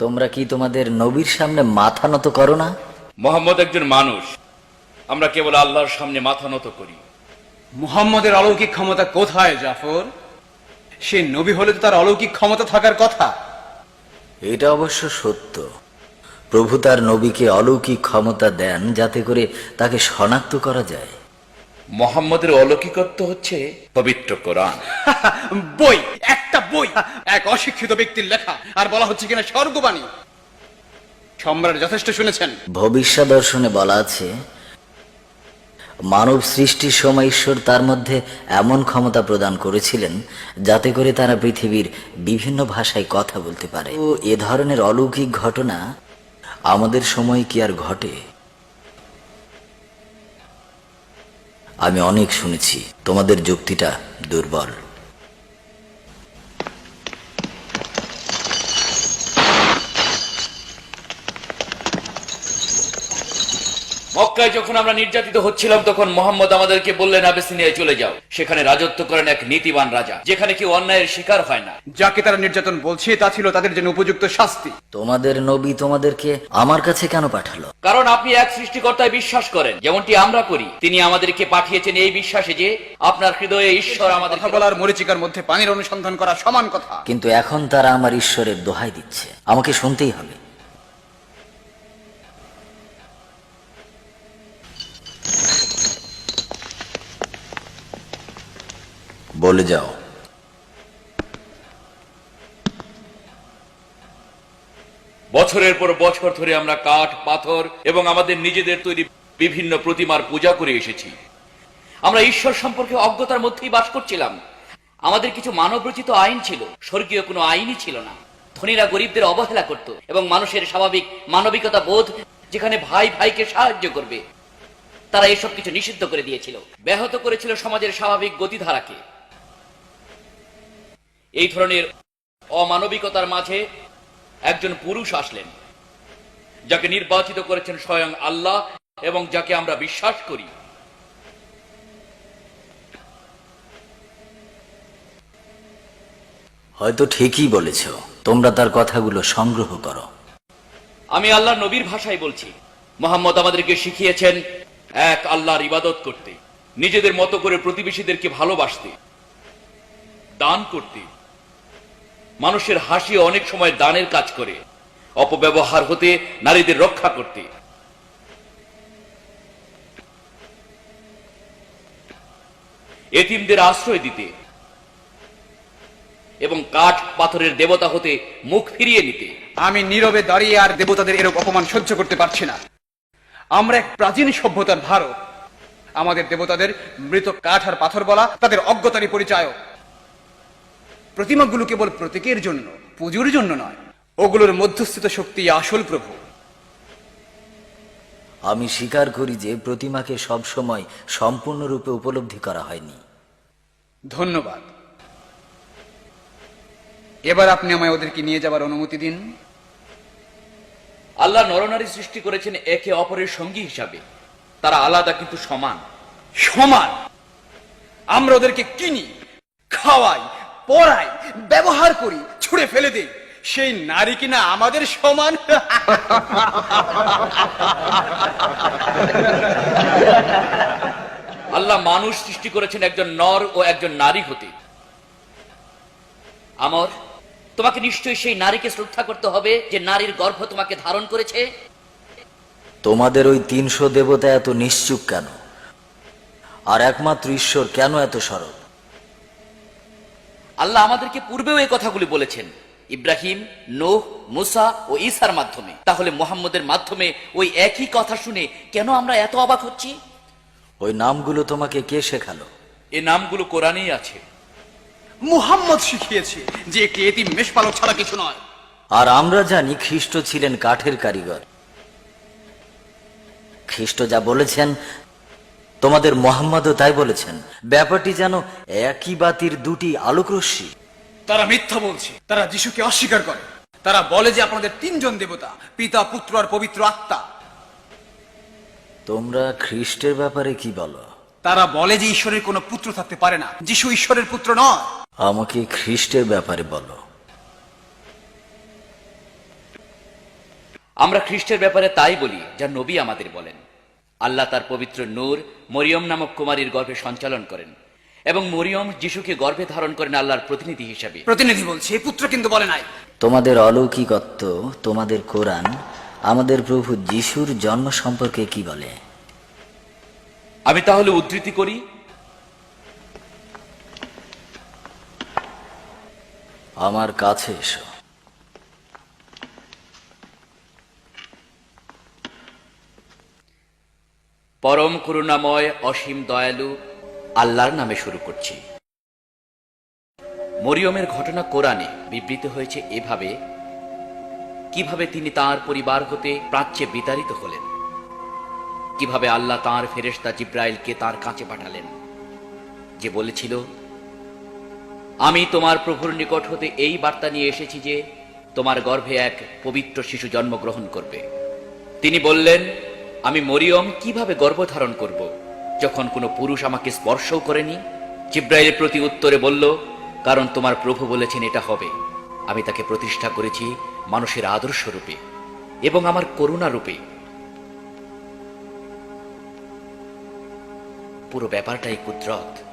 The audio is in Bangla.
তোমরা কি তোমাদের নবীর সামনে মাথা নত করো না? মোহাম্মদ একজন মানুষ। আমরা কেবল আল্লাহর সামনে মাথা নত করি। মুহাম্মদের অলৌকিক ক্ষমতা কোথায় জাফর? সে নবী হলে তো তার অলৌকিক ক্ষমতা থাকার কথা। এটা অবশ্য সত্য। প্রভু তার নবীকে অলৌকিক ক্ষমতা দেন যাতে করে তাকে শনাক্ত করা যায়। মোহাম্মদের অলৌকিকত্ব হচ্ছে পবিত্র কোরআন। বই একটা বই, এক অশিক্ষিত ব্যক্তির লেখা, আর বলা হচ্ছে কিনা স্বর্গবাণী। সম্রাট যথেষ্ট শুনেছেন। ভবিষ্যৎ দর্শনে বলা আছে, মানব সৃষ্টির সময় ঈশ্বর তার মধ্যে এমন ক্ষমতা প্রদান করেছিলেন, যাতে করে তারা পৃথিবীর বিভিন্ন ভাষায় কথা বলতে পারে। ও এ ধরনের অলৌকিক ঘটনা আমাদের সময় কি আর ঘটে? আমি অনেক শুনেছি, তোমাদের যুক্তিটা দুর্বল। মক্কায় যখন আমরা নির্যাতিত হচ্ছিলাম তখন মোহাম্মদ আমাদেরকে বললেন আবেসিনিয়ায় চলে যাও। সেখানে রাজত্ব করেন এক নীতিবান রাজা যেখানে কেউ অন্যায়ের শিকার হয় না। যাকে তারা নির্যাতন বলছে তা ছিল তাদের জন্য উপযুক্ত শাস্তি। তোমাদের নবী তোমাদেরকে আমার কাছে কেন পাঠালো? কারণ আপনি এক সৃষ্টিকর্তায় বিশ্বাস করেন যেমনটি আমরা করি। তিনি আমাদেরকে পাঠিয়েছেন এই বিশ্বাসে যে আপনার হৃদয়ে ঈশ্বর আমাদের কথা বলার মরিচিকার মধ্যে পানির অনুসন্ধান করা সমান কথা। কিন্তু এখন তারা আমার ঈশ্বরের দোহাই দিচ্ছে। আমাকে শুনতেই হবে। বলে যাও। বছরের পর বছর ধরে আমরা কাঠ, পাথর এবং আমাদের নিজেদের তৈরি বিভিন্ন প্রতিমার পূজা করে এসেছি। আমরা ঈশ্বর সম্পর্কে অজ্ঞতার মধ্যেই বাস করছিলাম। আমাদের কিছু মানবরচিত আইন ছিল, স্বর্গীয় কোনো আইনই ছিল না। ধনীরা গরিবদের অবহেলা করত এবং মানুষের স্বাভাবিক মানবিকতা বোধ যেখানে ভাই ভাইকে সাহায্য করবে, তারা এসব কিছু নিষিদ্ধ করে দিয়েছিল। ব্যাহত করেছিল সমাজের স্বাভাবিক গতিধারাকে। এই ধরনের অমানবিকতার মাঝে একজন পুরুষ আসলেন যাকে নির্বাচিত করেছেন স্বয়ং আল্লাহ এবং যাকে আমরা বিশ্বাস করি। হয়তো ঠিকই বলেছ তোমরা তার কথাগুলো সংগ্রহ করো। আমি আল্লাহ নবীর ভাষায় বলছি মোহাম্মদ আমাদেরকে শিখিয়েছেন এক আল্লাহর ইবাদত করতে নিজেদের মতো করে প্রতিবেশীদেরকে ভালোবাসতে দান করতে। মানুষের হাসি অনেক সময় দানের কাজ করে, অপব্যবহার হতে নারীদের রক্ষা করতে। এতিমদের আশ্রয় দিতে এবং কাঠ পাথরের দেবতা হতে মুখ ফিরিয়ে নিতে। আমি নীরবে দাঁড়িয়ে আর দেবতাদের এরকম অপমান সহ্য করতে পারছি না। আমরা এক প্রাচীন সভ্যতার ভারত। আমাদের দেবতাদের মৃত কাঠ আর পাথর বলা তাদের অজ্ঞতারই পরিচয় প্রতিমাগুলো কেবল প্রতীকের জন্য পুজোর জন্য নয়। ওগুলোর মধ্যস্থিত শক্তি আসল প্রভু। আমি স্বীকার করি যে প্রতিমাকে সবসময় সম্পূর্ণরূপে উপলব্ধি করা হয়নি। ধন্যবাদ। এবার আপনি আমায় ওদেরকে নিয়ে যাবার অনুমতি দিন। আল্লাহ নরনারী সৃষ্টি করেছেন একে অপরের সঙ্গী হিসাবে। তারা আলাদা কিন্তু সমান। সমান। আমরা ওদেরকে কিনি খাওয়াই পড়াই ব্যবহার করি ছুঁড়ে ফেলে দিই। সেই নারী কিনা আমাদের সমান? আল্লাহ মানুষ সৃষ্টি করেছেন একজন নর ও একজন নারী হতে। আমর তোমাকে নিশ্চয়ই সেই নারীকে শ্রদ্ধা করতে হবে যে নারীর গর্ভ তোমাকে ধারণ করেছে। তোমাদের ওই তিনশো দেবতা এত নিশ্চুপ কেন? আর একমাত্র ঈশ্বর কেন এত সরব আল্লাহ আমাদেরকে পূর্বেও এই কথাগুলি বলেছেন। ইব্রাহিম নোহ মুসা ও ঈসার মাধ্যমে। তাহলে মোহাম্মদের মাধ্যমে ওই একই কথা শুনে কেন আমরা এত অবাক হচ্ছি? ওই নামগুলো তোমাকে কে শেখালো? এ নামগুলো কোরআনেই আছে। মুহাম্মদ শিখিয়েছে যে একটি এতিম মেষপালক ছাড়া কিছু নয়। আর আমরা জানি খ্রিস্ট ছিলেন কাঠের কারিগর। খ্রিস্ট যা বলেছেন তোমাদের মোহাম্মদও তাই বলেছেন ব্যাপারটি যেন একই বাতির দুটি আলোকরশ্মি। তারা মিথ্যা বলছে তারা যিশুকে অস্বীকার করে। তারা বলে যে আপনাদের তিনজন দেবতা পিতা পুত্র আর পবিত্র আত্মা। তোমরা খ্রিস্টের ব্যাপারে কি বলো? তারা বলে যে ঈশ্বরের কোনো পুত্র থাকতে পারে না যিশু ঈশ্বরের পুত্র নয়। আমাকে খ্রিস্টের ব্যাপারে বলো। আমরা খ্রিস্টের ব্যাপারে তাই বলি যা নবী আমাদের বলেন। আল্লাহ তার পবিত্র নূর মরিয়ম নামক কুমারীর গর্ভে সঞ্চালন করেন এবং মরিয়ম যিশুকে গর্ভে ধারণ করেন আল্লাহর প্রতিনিধি হিসাবে। প্রতিনিধি বলছে পুত্র কিন্তু বলে নাই। তোমাদের অলৌকিকত্ব তোমাদের কোরআন আমাদের প্রভু যিশুর জন্ম সম্পর্কে কি বলে? আমি তাহলে উদ্ধৃতি করি। আমার কাছে এসো। পরম করুণাময় অসীম দয়ালু আল্লাহর নামে শুরু করছি। মরিয়মের ঘটনা কোরআনে বিবৃত হয়েছে এভাবে, কীভাবে তিনি তার পরিবার হতে প্রাচ্যে বিতাড়িত হলেন, কীভাবে আল্লাহ তাঁর ফেরেশতা জিব্রাইলকে তার কাছে পাঠালেন, যে বলেছিল, আমি তোমার প্রভুর নিকট হতে এই বার্তা নিয়ে এসেছি যে তোমার গর্ভে এক পবিত্র শিশু জন্মগ্রহণ করবে। তিনি বললেন আমি মরিয়ম কীভাবে গর্ভধারণ করব? যখন কোনো পুরুষ আমাকে স্পর্শও করেনি, জিব্রাইলের প্রতি উত্তরে বলল, কারণ তোমার প্রভু বলেছেন এটা হবে। আমি তাকে প্রতিষ্ঠা করেছি মানুষের আদর্শ রূপে এবং আমার করুণা রূপে। পুরো ব্যাপারটাই কুদরত।